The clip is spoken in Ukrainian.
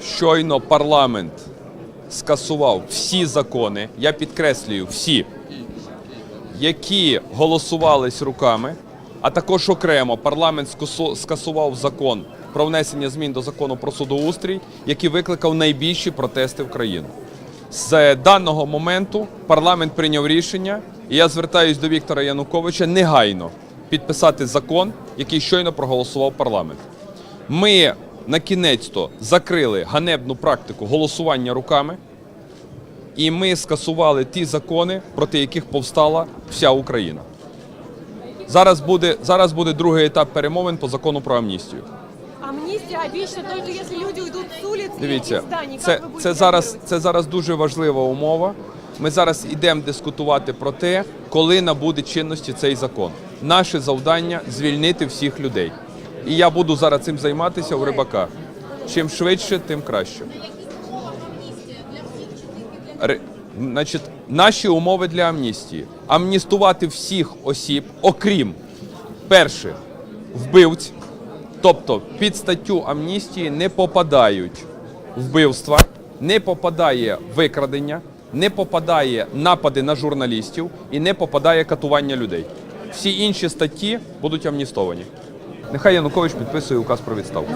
Щойно парламент скасував всі закони, я підкреслюю, всі, які голосувались руками, а також окремо парламент скасував закон про внесення змін до закону про судоустрій, який викликав найбільші протести в країну. З даного моменту парламент прийняв рішення, і я звертаюсь до Віктора Януковича негайно підписати закон, який щойно проголосував парламент. Ми на кінець-то закрили ганебну практику голосування руками, і ми скасували ті закони, проти яких повстала вся Україна. Зараз буде, зараз буде другий етап перемовин по закону про амністію. Амнистия обещана только если люди уйдут с улиц и Дивіться, це, це, зараз, це зараз дуже важлива умова. Ми зараз йдемо дискутувати про те, коли набуде чинності цей закон. Наше завдання звільнити всіх людей. І я буду зараз цим займатися у рибака. Чим швидше, тим краще. Ри- Значить, наші умови для амністії: амністувати всіх осіб, окрім перше вбивць, тобто під статтю амністії не попадають вбивства, не попадає викрадення, не попадає напади на журналістів і не попадає катування людей. Всі інші статті будуть амністовані. Нехай Янукович підписує указ про відставку.